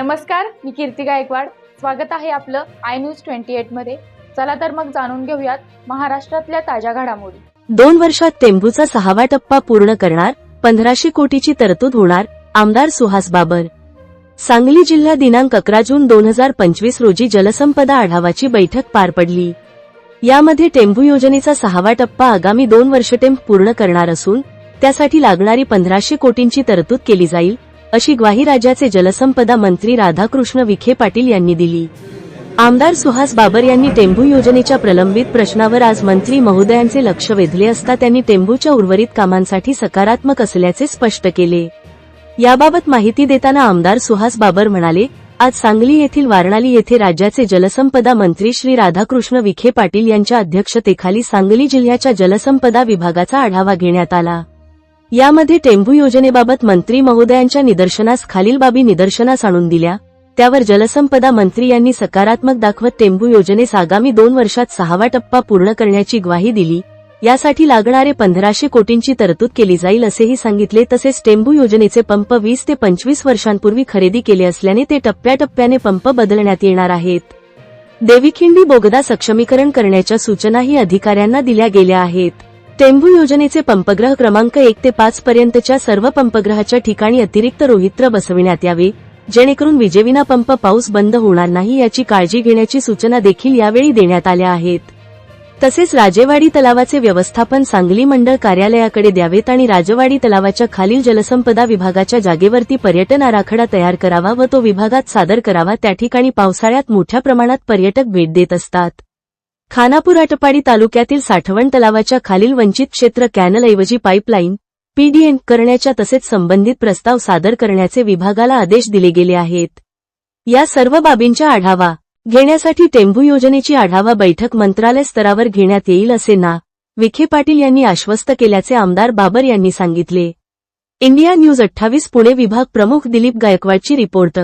नमस्कार मी कीर्ती गायकवाड. स्वागत आहे आपलं आय न्यूज ट्वेंटी एटमध्ये. चला तर मग जाणून घेऊयात महाराष्ट्रातल्या ताज्या घडामोडी. दोन वर्षात टेंबूचा सहावा टप्पा पूर्ण करणार पंधराशे कोटीची तरतूद होणार आमदार सुहास बाबर. सांगली जिल्हा दिनांक अकरा जून दोन हजार पंचवीस रोजी जलसंपदा आढावाची बैठक पार पडली. यामध्ये टेंबू योजनेचा सहावा टप्पा आगामी दोन वर्ष टेंब पूर्ण करणार असून त्यासाठी लागणारी पंधराशे कोटींची तरतूद केली जाईल अशी ग्वाही राज्याचे जलसंपदा मंत्री राधाकृष्ण विखे पाटील यांनी दिली. आमदार सुहास बाबर यांनी टेंभू योजनेच्या प्रलंबित प्रश्नावर आज मंत्री महोदयांचे लक्ष वेधले असता त्यांनी टेंभूच्या उर्वरित कामांसाठी सकारात्मक असल्याचे स्पष्ट केले. याबाबत माहिती देताना आमदार सुहास बाबर म्हणाले आज सांगली येथील वारणाली येथे राज्याचे जलसंपदा मंत्री श्री राधाकृष्ण विखे पाटील यांच्या अध्यक्षतेखाली सांगली जिल्ह्याच्या जलसंपदा विभागाचा आढावा घेण्यात आला. यामध्ये टेंभू योजनेबाबत मंत्री महोदयांच्या निदर्शनास खालील बाबी निदर्शनास आणून दिल्या. त्यावर जलसंपदा मंत्री यांनी सकारात्मक दाखवत टेंबू योजनेस आगामी दोन वर्षात सहावा टप्पा पूर्ण करण्याची ग्वाही दिली. यासाठी लागणारे पंधराशे कोटींची तरतूद केली जाईल असेही सांगितले तसेच टेंबू योजनेचे पंप वीस ते पंचवीस वर्षांपूर्वी खरेदी केले असल्याने ते टप्प्याटप्प्याने पंप बदलण्यात येणार आहेत. देवीखिंडी बोगदा सक्षमीकरण करण्याच्या सूचनाही अधिकाऱ्यांना दिल्या गेल्या आहेत. टेंभू योजनेचे पंपग्रह क्रमांक एक ते पाच पर्यंतच्या सर्व पंपग्रहाच्या ठिकाणी अतिरिक्त रोहित्र बसविण्यात यावे. जेणेकरून विजेविना पंप पाऊस बंद होणार नाही याची काळजी घेण्याची सूचना देखील यावेळी देण्यात आल्या आहेत. तसेच राजेवाडी तलावाचे व्यवस्थापन सांगली मंडळ कार्यालयाकडे द्यावेत आणि राजवाडी तलावाच्या खालील जलसंपदा विभागाच्या जागेवरती पर्यटन आराखडा तयार करावा व तो विभागात सादर करावा. त्या ठिकाणी पावसाळ्यात मोठ्या प्रमाणात पर्यटक भेट देत असतात. खानापूर आटपाडी तालुक्यातील साठवण तलावाच्या खालील वंचित क्षेत्र कॅनलऐवजी पाईपलाईन पीडीएन करण्याच्या तसेच संबंधित प्रस्ताव सादर करण्याचे विभागाला आदेश दिले गेले आहेत. या सर्व बाबींचा आढावा घेण्यासाठी टेंभू योजनेची आढावा बैठक मंत्रालय स्तरावर घेण्यात येईल असे ना विखे पाटील यांनी आश्वस्त केल्याचे आमदार बाबर यांनी सांगितले. इंडिया न्यूज अठ्ठावीस पुणे विभाग प्रमुख दिलीप गायकवाडची रिपोर्ट